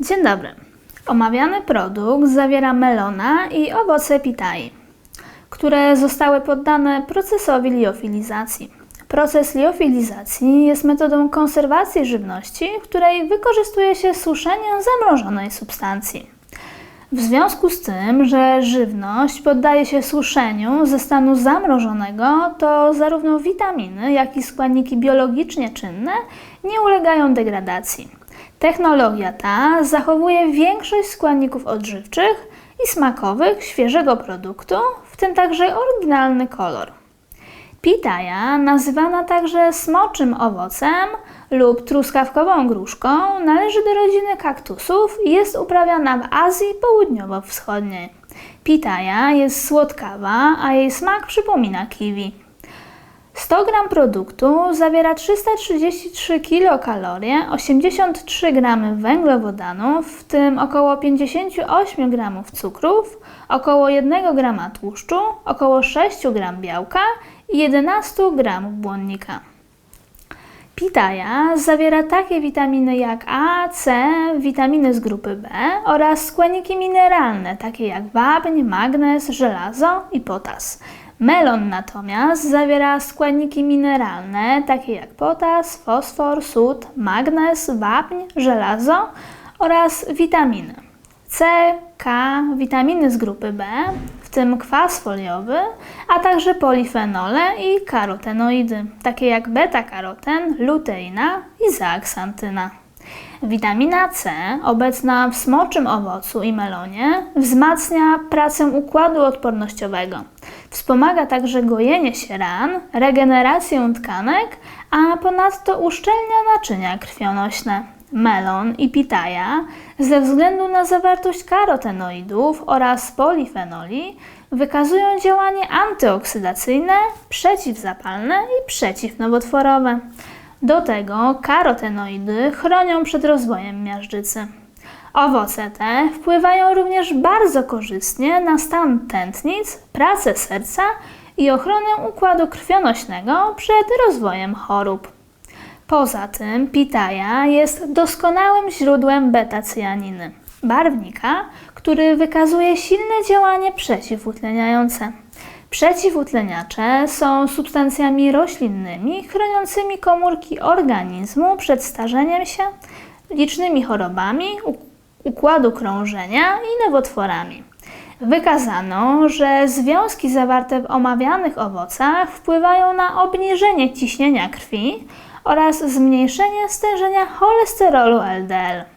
Dzień dobry. Omawiany produkt zawiera melona i owoce pitai, które zostały poddane procesowi liofilizacji. Proces liofilizacji jest metodą konserwacji żywności, w której wykorzystuje się suszenie zamrożonej substancji. W związku z tym, że żywność poddaje się suszeniu ze stanu zamrożonego, to zarówno witaminy, jak i składniki biologicznie czynne nie ulegają degradacji. Technologia ta zachowuje większość składników odżywczych i smakowych świeżego produktu, w tym także oryginalny kolor. Pitaja, nazywana także smoczym owocem lub truskawkową gruszką, należy do rodziny kaktusów i jest uprawiana w Azji Południowo-Wschodniej. Pitaja jest słodkawa, a jej smak przypomina kiwi. 100 g produktu zawiera 333 kilokalorie, 83 g węglowodanów, w tym około 58 g cukrów, około 1 g tłuszczu, około 6 g białka i 11 g błonnika. Pitaja zawiera takie witaminy jak A, C, witaminy z grupy B oraz składniki mineralne takie jak wapń, magnez, żelazo i potas. Melon natomiast zawiera składniki mineralne takie jak potas, fosfor, sód, magnez, wapń, żelazo oraz witaminy C, K, witaminy z grupy B, w tym kwas foliowy, a także polifenole i karotenoidy, takie jak beta-karoten, luteina i zeaksantyna. Witamina C, obecna w smoczym owocu i melonie, wzmacnia pracę układu odpornościowego. Wspomaga także gojenie się ran, regenerację tkanek, a ponadto uszczelnia naczynia krwionośne. Melon i pitaja, ze względu na zawartość karotenoidów oraz polifenoli, wykazują działanie antyoksydacyjne, przeciwzapalne i przeciwnowotworowe. Do tego karotenoidy chronią przed rozwojem miażdżycy. Owoce te wpływają również bardzo korzystnie na stan tętnic, pracę serca i ochronę układu krwionośnego przed rozwojem chorób. Poza tym pitaja jest doskonałym źródłem beta-cyjaniny, barwnika, który wykazuje silne działanie przeciwutleniające. Przeciwutleniacze są substancjami roślinnymi chroniącymi komórki organizmu przed starzeniem się, licznymi chorobami układu krążenia i nowotworami. Wykazano, że związki zawarte w omawianych owocach wpływają na obniżenie ciśnienia krwi oraz zmniejszenie stężenia cholesterolu LDL.